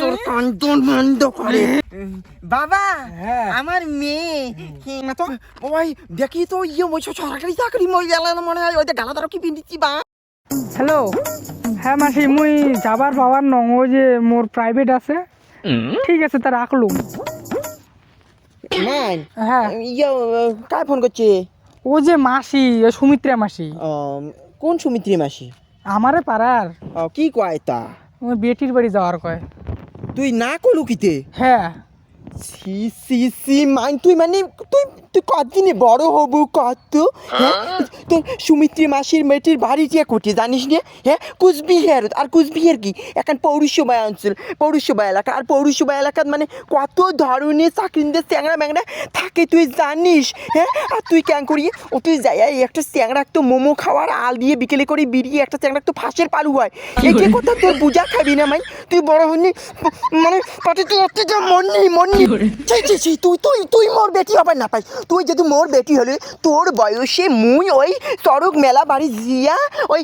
তোর কান্দন বন্ধ করে বাবা হ্যাঁ। আমার মেয়ে। না তো? ওই দেখি তো ইয়ে ওই সরকারি চাকরি মই গেল মনে হয়। ওই গালা তারও কি পিন্দিছি বা? হ্যালো। হ্যাঁ মাসি মুই যাবার পাওয়ার নং ওই যে মোর প্রাইভেট আছে। ঠিক আছে তা রাখলুম। ম্যান হ্যাঁ। ইয়ে কায় ফোন করছে? ও যে মাসি সুমিত্রা মাসি। কোন সুমিত্রী মাসি? আমারে পাড়ার। ও, কি কয় তা? ওই বেটির বাড়ি যাওয়ার কয়। তুই না করলু কিতে? হ্যাঁ। সি সি সি মান তুই মানে তুই তুই কতদিনে বড় হবু কত? হ্যাঁ? তোর সুমিত্রী মাসির মেয়েটির বাড়ি যে কোটি জানিস না? হ্যাঁ? কুচবিহার আর কুচবিহার কি? এখন পৌরসভা অঞ্চল পৌরসভা এলাকা আর পৌরসভা এলাকার মানে কত ধরনের চাকরিদের চ্যাংড়া ম্যাংড়া থাকে তুই জানিস? হ্যাঁ? আর তুই ক্যাং করি? ও তুই যাই একটা চ্যাংড়া তো মোমো খাওয়ার আল দিয়ে বিকেলে করে বিড়িয়ে একটা চ্যাংড়া তো ফাঁসের পালু হয়। এই যে কথা তোর বুঝা খাবি না মাই তুই বড় হননি মানে পাটি তুই অত্যাচার মন নেই মন নেই তুই মোর বেটি হবার না পাই তুই যদি মোর বেটি হলে, তোর বয়সে মুই ওই চড়ক মেলা বাড়ি জিয়া ওই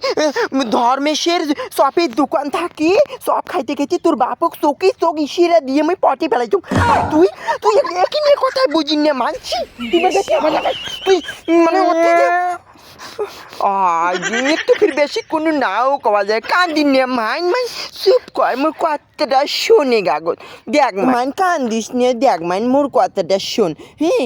ধর্মেশের চপের দোকান থাকি, সব খাইতে খাইতে তোর বাপক চকি, চোখ ইসিরা দিয়ে মুই পটি ফেলাই আর তুই তুই একই নিয়ে কথাই বুঝি না, মানছি? তুই মানে একটু ফির বেশি কোনো নাও কওয়া যায়। কান্দিন নে মাইন মাইন চুপ কর মোর কথাটা শোনে গাগল। দেখ মাইন। কান্দিস নে দেখ মাইন মোর কথাটা শোন। হ্যাঁ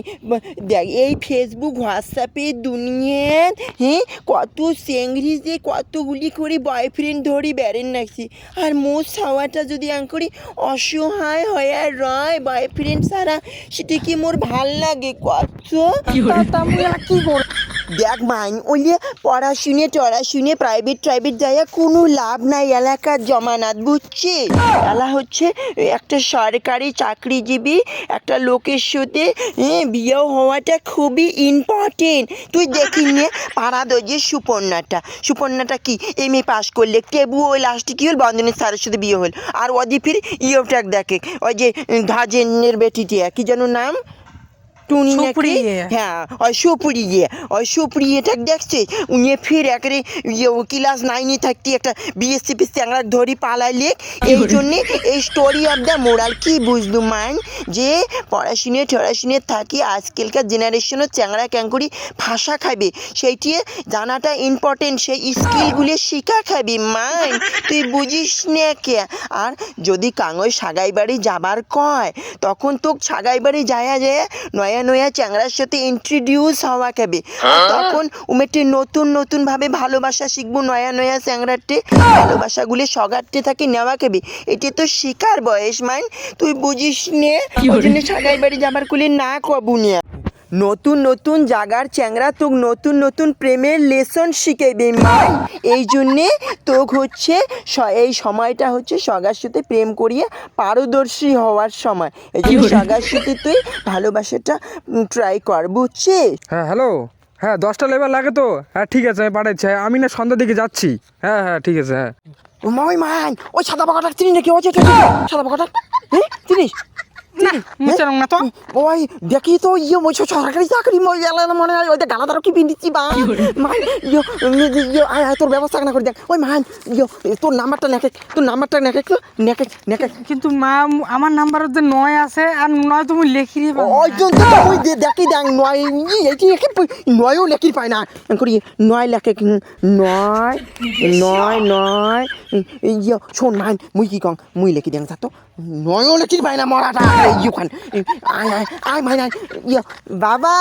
দেখ এই ফেসবুক হোয়াটসঅ্যাপে দুনিয়ার হ্যাঁ কত চেংড়ি যে কতগুলি করে বয়ফ্রেন্ড ধরি বেড়েন নাকি। আর মোর ছাওয়াটা যদি আং করি অসহায় হয়ে রয় বয়ফ্রেন্ড ছাড়া সেটা কি মোর ভালো লাগে? কত কি করব দেখ মাইন ওইলে পড়াশুনে, টড়াশুনে প্রাইভেট ট্রাইভেট যাইয়া কোনো লাভ নাই, এলাকার জমানাত, বুঝছি? এলা হচ্ছে একটা সরকারি চাকরিজীবী, একটা লোকের সাথে বিয়েও হওয়াটা খুবই ইম্পর্টেন্ট তুই দেখি নিয়ে পাড়া দোজে সুপর্ণাটা। সুপর্ণাটা কি? এম এ পাস করলে কেবু ওই লাস্টে কি হল বন্ধনের স্যারের সাথে বিয়ে হল আর ওদি ফির ইয়োটাক দেখে, ওই যে ধাজেনের বেটিটিয়া, কি যেন নাম? টুনি নাকি? সুপ্রিয়া। হ্যাঁ ওই সুপ্রিয়ে ওই সুপ্রিয়েটা দেখছে? উনি ফির একেবারে ইয়ে ক্লাস নাইনে থাকতে একটা বিএসসি চ্যাংড়া ধরি পালাইলে। এই জন্যে এই স্টোরি অফ দ্য মোরাল কি বুঝলু মান? যে পড়াশুনে টড়াশুনে থাকি আজকালকার জেনারেশনের ক্যাঙ্কুরি ভাষা খাবে সেইটি জানাটা ইম্পর্টেন্ট সেই স্কিলগুলি শিখা খাবি মান। তুই বুঝিস না কে? আর যদি কাঙই সাগাই বাড়ি যাবার কয় তখন তো সাগাই বাড়ি যায়া যায় নয়া নয়া নয়া চ্যাংড়ার সাথে ইন্ট্রোডিউস হওয়া খাবে তখন উমেটে নতুন নতুন ভাবে ভালোবাসা শিখব নয়া নয়া চ্যাংড়াতে ভালোবাসাগুলি সগারতে থাকে নেওয়া খাবে এটি তো শিকার বয়স মান তুই বুঝিস নে ওই জন্য সাগাই বাড়ি যাবার কুলি না কবু নিয়ে। নতুন নতুন জাগার চ্যাংরা তোক নতুন নতুন প্রেমের লেসন শিখাইবে মাই। এই জন্যে তোক হচ্ছে এই সময়টা হচ্ছে সগার সাথে প্রেম করিয়ে পারদর্শী হওয়ার সময়। এই জন্য সগার সাথে তুই ভালোবাসাটা ট্রাই কর বুঝছিস? হ্যাঁ হ্যালো হ্যাঁ দশটা লেবার লাগে তো। হ্যাঁ ঠিক আছে আমি পাঠাচ্ছি। হ্যাঁ, আমি না সন্ধ্যার দিকে যাচ্ছি। হ্যাঁ হ্যাঁ ঠিক আছে হ্যাঁ। ওই মান ওই সাদা পাকাটা চিনিস নাকি? ওই সাদা পাকাটা। হ্যাঁ চিনিস? না মুই তো। ওই দেখি তো ইয়ে ওই সরকারি চাকরি মই গেল মনে হয় ওইটা গালা কি পিন্দিচ্ছি বা? মান ইয়ে ইয়ে আয় আয় তোর ব্যবস্থা না করে দেখ। ওই মান ইয়ে তোর নাম্বারটা নেকে তোর নাম্বারটা নেকে তো নেকে নেকে কিন্তু মা আমার নাম্বার যে নয় আছে আর নয় তুমি লেখি রে। ওই জন্য তো ওই যে দেখি দেখ নয় ই এইটি লেখি নয়ও লেখি পায় না। করি নয় লেখে নয় নয় নয় ইয়ে শোন মান মুই কি কং মুই লেখি দেখ তো। নয়ও লেখি পায় না মরাটা। খান আয় আয় আয় মাই নাই ইয়ে বাবা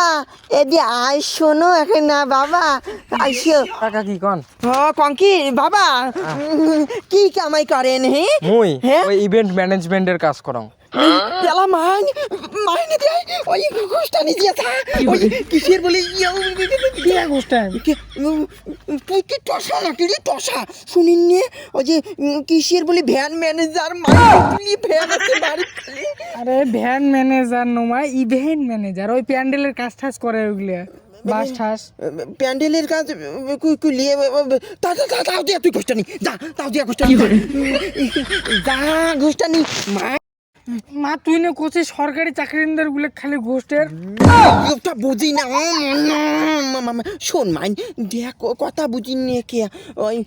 এদি আয় শোনো এখন না বাবা আইসো কাকা কি কন? ও কন কি বাবা কি কামাই করেন হে? মুই? ওই ইভেন্ট ম্যানেজমেন্টের কাজ করাম। পেলা মাইন মাইনে দেয় ওই দিয়েছা ওই কিসের বলে কি অবস্থা তুই কি টসা নাকি রে টসা শুনিন নিয়ে ওই যে কিসের বলে ভ্যান ম্যানেজার মাইনে ভ্যান আছে বাড়ি আরে ভ্যান ম্যানেজার নোমা ইভেন্ট ম্যানেজার ওই প্যান্ডেলের কাজ টাজ করে ওইগুলো বাস ঠাস। প্যান্ডেলের কাজ কুই কুই লিয়ে তা তা তা তাও দিয়া তুই ঘুষটানি যা তাও দিয়া ঘুষটানি যা ঘুষটানি মা মা, তুই না করছিস সরকারি চাকরিদারগুলো খালি ঘোষের? ওটা বুঝি না শোন মাইন দেখ কথা বুঝি নে কে। ওই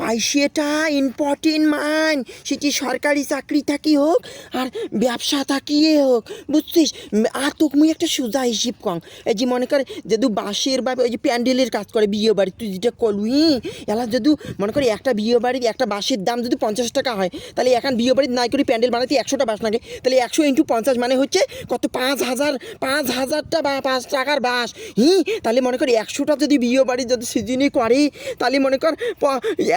পয়সাটা ইম্পর্টেন্ট মান সেটি সরকারি চাকরি থাকি হোক আর ব্যবসা থাকিয়ে হোক, বুঝছিস? আর তোকে মুই একটা সোজা হিসেব কম। এই যে মনে কর, যদি বাঁশের বা ওই যে প্যান্ডেলের কাজ করে বিয়ে বাড়ি, তুই যেটা করবি এলা যদি মনে করি একটা বিয়ে বাড়ির একটা বাঁশের দাম যদি পঞ্চাশ টাকা হয়, তাহলে এখন বিয়ে বাড়ির নাই করে প্যান্ডেল বানাতে একশোটা বাঁশ লাগে তাহলে একশো ইন্টু পঞ্চাশ মানে হচ্ছে কত? পাঁচ হাজার পাঁচ হাজারটা বা পাঁচ টাকার বাস। হি তাহলে মনে কর একশোটা যদি বিয়ে বাড়ি যদি সিজনই করে তাহলে মনে কর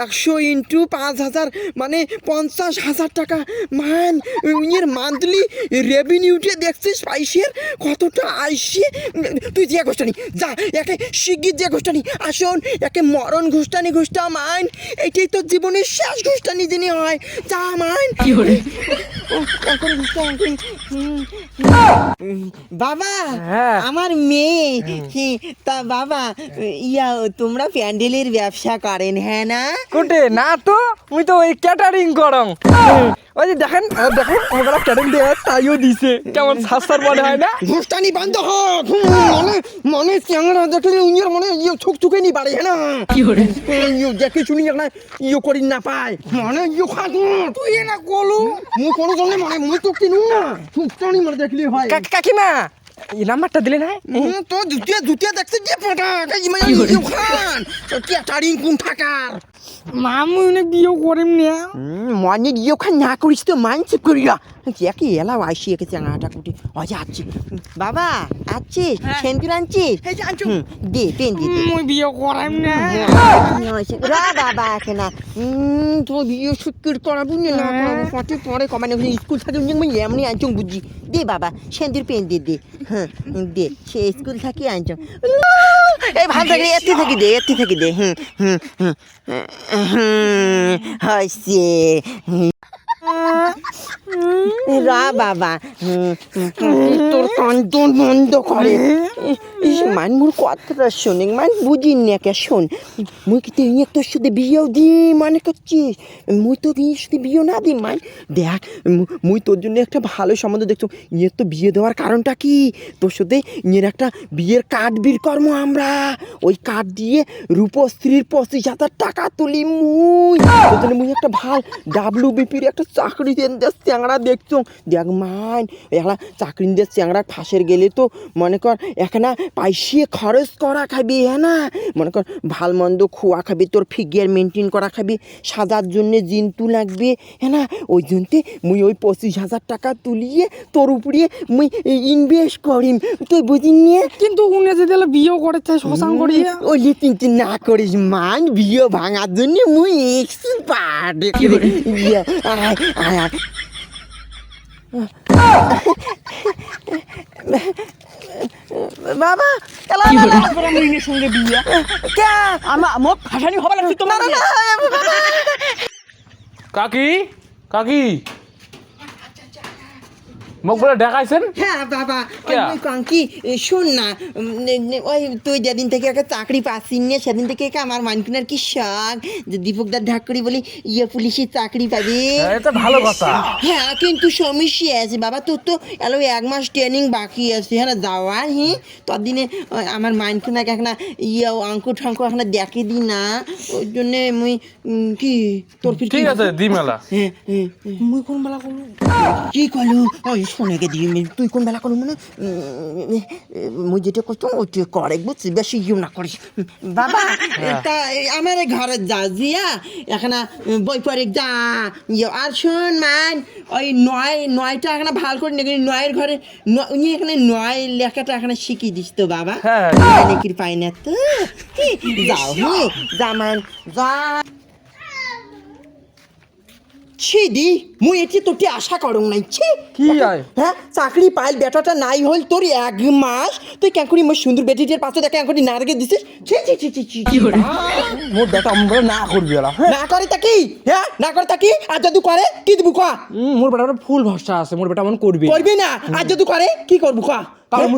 একশো ইন্টু পাঁচ হাজার মানে পঞ্চাশ হাজার টাকা। মান ইয়ের মান্থলি রেভিনিউটে দেখছিস? পাইসের কতটা? আইসে তুই যে গোষ্ঠানি যা একে শিগগির যে গোষ্ঠানি আসুন একে মরণ ঘোষটানি ঘোষটা মাইন এটাই তোর জীবনের শেষ ঘোষটানি যিনি হয়। যা মাইন কি করে বাবা হ্যাঁ। আমার মেয়ে। তা বাবা ইয়া তোমরা প্যান্ডেলের ব্যবসা করেন হ্যাঁ না? কোটে না তো? তুমি তো ওই ক্যাটারিং করং ওই যে দেখেন ও দেখেন ওগুলা ক্যাটারিং দিয়ে তাইও দিছে। কেমন সাস্তার মনে হয় না? ঘোষটানি বন্ধ হোক। মনে মনে চ্যাংড়া দেখলে ইয়ের মনে ইয়ে ছুক ছুকে নি পারে হ্যাঁ না? কি করে? দেখে শুনি একটা ইয়ে করি না পায়। মনে ইয়ে খাত তুই না কলু। মুই কোনো জন্য মানে মুই তো কিনু না। ছুকটানি মানে দেখলি হয়। কাকিমা এই নাম্বারটা দিলে না? তো জুতিয়া জুতিয়া দেখতে যে পটা ইয়ে ইয়ে খান। ক্যাটারিং কোন থাকার? মা মুই অনেক বিয়ে করিম না। মনে ইয়ে খান না করিস তো মানছি করিয়া কি এলা আইসি একে চ্যাংড়াটা কুটি। অজা আছি বাবা আছিস সেন্তুর আনছিস হুম, দে পেন দে মুই বিয়ে করাইম না। রা বাবা এখানে তো বিয়ে শুক্র করাবো না না পরে কমানে স্কুল আমি এমনি আনছং বুঝি। দে বাবা, সেন্দুর পেন দি, দে। হ্যাঁ দে। সে স্কুল থাকি আনছ। এই ভালো থাকি এতে থাকি দে এতে থাকি দে। হুম হুম হুম হয়েছে রা বাবা। তোর কান্দন বন্ধ করে। মান মোর কথাটা শোনে মান বুঝি না কে শোন। মুই কি তুই তোর সাথে বিয়েও দি মানে করছিস? মুই তো বিয়ের সাথে বিয়ে না দি মান। দেখ মুই তোর জন্য একটা ভালো সম্বন্ধ দেখছ। ইয়ের তো বিয়ে দেওয়ার কারণটা কি? তোর সাথে ইয়ের একটা বিয়ের কাঠ বীর কর্ম আমরা। ওই কার্ড দিয়ে রূপশ্রীর পঁচিশ হাজার টাকা তুলি মুই। তোর জন্য মুই একটা ভালো ডাব্লিউ বিপির একটা চাকরি দেন চ্যাংড়া দেখছ দেখ মান একটা চাকরি দিয়ে চ্যাংড়া ফাঁসের গেলে তো মনে কর এখানে পাইসিয়ে খরচ করা খাবি হ্যাঁ না? মনে কর ভালো মন্দ খোয়া খাবি তোর ফিগার মেনটেন করা খাবি সাজার জন্যে জিন্তু লাগবে হ্যাঁ না? ওই জন্যে মুই ওই পঁচিশ হাজার টাকা তুলিয়ে তোর উপরে মুই ইনভেস্ট করিম। তুই বুঝিস নিয়ে কিন্তু উনি যদি এলা বিয়ে করে চাই শ্মশান করিয়া? ওই চিন্তা না করিস মান বিয়ে ভাঙার জন্য মুই এক্সপার্ট ইয়ে, আয় আয় বাবা এলা না, না, সঙ্গে বিয়া? কে? আমা মোক ভাসানি হবে লাগছে তোমার না, না, বাবা। কাকি? কাকি? মোক বলে দেখাইছেন? হ্যাঁ বাবা ওই কাঙ্কি শোন না ওই তুই যেদিন থেকে একটা চাকরি পাচ্ছি নিয়ে সেদিন থেকে কি আমার মানকুনার কি শখ যে দীপকদার ঢাক করে বলি ইয়ে পুলিশের চাকরি পাবে। হ্যাঁ, এটা ভালো কথা। হ্যাঁ কিন্তু সমস্যা আছে বাবা তোর তো এলো এক মাস ট্রেনিং বাকি আছে হ্যাঁ যাওয়ার হ্যাঁ? তোর দিনে আমার মাইনকুনাকে এখন ইয়ে অঙ্ক ঠঙ্ক এখন দেখে দি না। ওই জন্যে মুই কি তোর ঠিক আছে দি মেলা হ্যাঁ হ্যাঁ হ্যাঁ। মুই কোন বেলা কি কলু? ওই শোনেকে দিবি তুই কোন বেলা করু মানে? মুই যেটা করছ ওইটা করে বুঝছি বেশি ইউ না করিস বাবা তা আমার ঘরে যা জিয়া এখানে বই পড়ে যা ইয়ে, আর শোন মান ওই নয় নয়টা এখানে ভালো করে নাকি নয়ের ঘরে উনি এখানে নয় লেখাটা এখানে শিখিয়ে দিস তো বাবা। হ্যাঁ। নাকি পাই না তো? যাও হ্যাঁ যা মান যা। ছি দি মুই এটি তোকে আশা করং নাই। ছি কি আয়? হ্যাঁ চাকরি পাইল বেটাটা নাই হল তোর এক মাস তুই কেন করি মোর সুন্দর বেটিটার পাশে দেখে কেন করি না রেখে দিছিস। ছি ছি ছি ছি ছি ছি। মোর বেটা আমরা না করবি এলা হ্যাঁ? না করে তাকি হ্যাঁ না করে তাকি আর যদি করে কি দিব কা উম, মোর বেটা ফুল ভরসা আছে মোর বেটা মন করবি। করবি না? আর যদি করে কি করব কা কারণ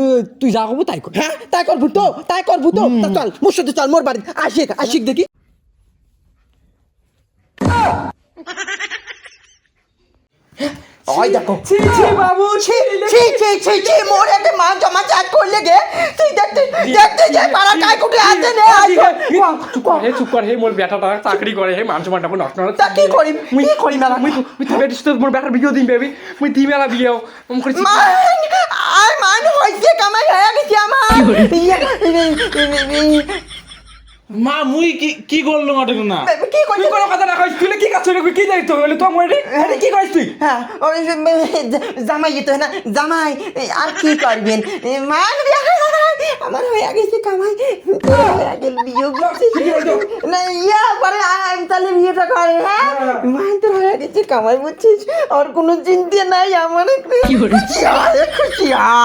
তুই যা করব তাই কর। হ্যাঁ তাই করব তো তাই করব তো। তা চল মোর সাথে চল মোর বাড়ি আশিক আশিক দেখি। ওই দেখো ছি ছি বাবু ছি ছি ছি ছি ছি মোর একটা মা জমা চাক করলে গে তুই দেখতে দেখতে যে পাড়া কাই কুটে আছে নে আজ চুপ কর হে চুপ কর হে মোর বেটাটা চাকরি করে হে মানুষ মানটা নষ্ট নষ্ট তা কি করি কি করি মেলা মুই মুই তো বেটিস তো মোর বেটার বিয়ে দিম বেবি মুই দিম এলা বিয়েও মুই করি মান আর মান হইছে কামাই হয়ে গেছে আমার ইয়া, মা মুই কি কি করলাম আটক না? কি তুই করছিস কোনো কথা না কইস তুই কি কাজ করে কি যাই তো বলে তো মই রে কি কইস তুই? হ্যাঁ ওই জামাই তো না জামাই আর কি করবেন মান আমার হয়ে গেছে কামাই। হয়ে গেল বিয়ে না ইয়া পরে আমি তাহলে বিয়েটা করে হ্যাঁ মান তোর হয়ে গেছে কামাই বুঝছিস আর কোনো চিন্তা নাই আমার হয় খুশি